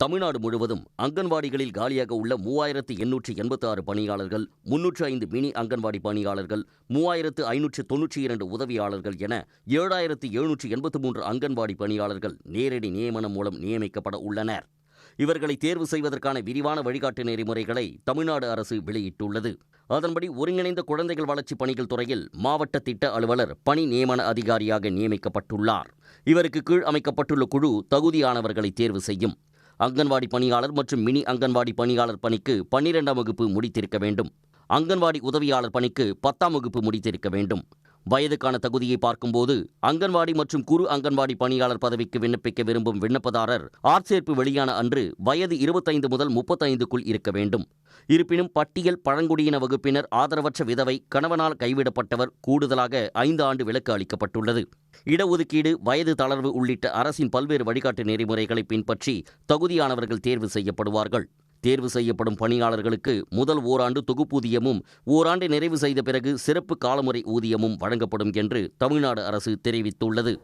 தமிழ்நாடு முழுவதும் அங்கன்வாடிகளில் காலியாக உள்ள மூவாயிரத்து எண்ணூற்று எண்பத்தி ஆறு பணியாளர்கள் முன்னூற்று ஐந்து மினி அங்கன்வாடி பணியாளர்கள் மூவாயிரத்து ஐநூற்று தொன்னூற்றி இரண்டு உதவியாளர்கள் என ஏழாயிரத்து எழுநூற்று எண்பத்து மூன்று அங்கன்வாடி பணியாளர்கள் நேரடி நியமனம் மூலம் நியமிக்கப்பட உள்ளனர். இவர்களை தேர்வு செய்வதற்கான விரிவான வழிகாட்டு நெறிமுறைகளை தமிழ்நாடு அரசு வெளியிட்டுள்ளது. அதன்படி ஒருங்கிணைந்த குழந்தைகள் வளர்ச்சி பணிகள் துறையில் மாவட்ட திட்ட அலுவலர் பணி நியமன அதிகாரியாக நியமிக்கப்பட்டுள்ளார். இவருக்கு கீழ் அமைக்கப்பட்டுள்ள குழு தகுதியானவர்களை தேர்வு செய்யும். அங்கன்வாடி பணியாளர் மற்றும் மினி அங்கன்வாடி பணியாளர் பணிக்கு பன்னிரெண்டாம் வகுப்பு முடித்திருக்க வேண்டும். அங்கன்வாடி உதவியாளர் பணிக்கு பத்தாம் வகுப்பு முடித்திருக்க வேண்டும். வயதுக்கான தகுதியை பார்க்கும்போது அங்கன்வாடி மற்றும் குறு அங்கன்வாடி பணியாளர் பதவிக்கு விண்ணப்பிக்க விரும்பும் விண்ணப்பதாரர் ஆட்சேர்ப்பு வெளியான அன்று வயது இருபத்தைந்து முதல் முப்பத்தைந்துக்குள் இருக்க வேண்டும். இருப்பினும் பட்டியல் பழங்குடியின வகுப்பினர் ஆதரவற்ற விதவை கணவனால் கைவிடப்பட்டவர் கூடுதலாக ஐந்து ஆண்டு விலக்கு அளிக்கப்பட்டுள்ளது. இடஒதுக்கீடு வயது தளர்வு உள்ளிட்ட அரசின் பல்வேறு வழிகாட்டு நெறிமுறைகளை பின்பற்றி தகுதியானவர்கள் தேர்வு செய்யப்படுவார்கள். தேர்வு செய்யப்படும் பணியாளர்களுக்கு முதல் ஓராண்டு தொகுப்பூதியமும் ஓராண்டை நிறைவு செய்த பிறகு சிறப்பு காலமுறை ஊதியமும் வழங்கப்படும் என்று தமிழ்நாடு அரசு தெரிவித்துள்ளது.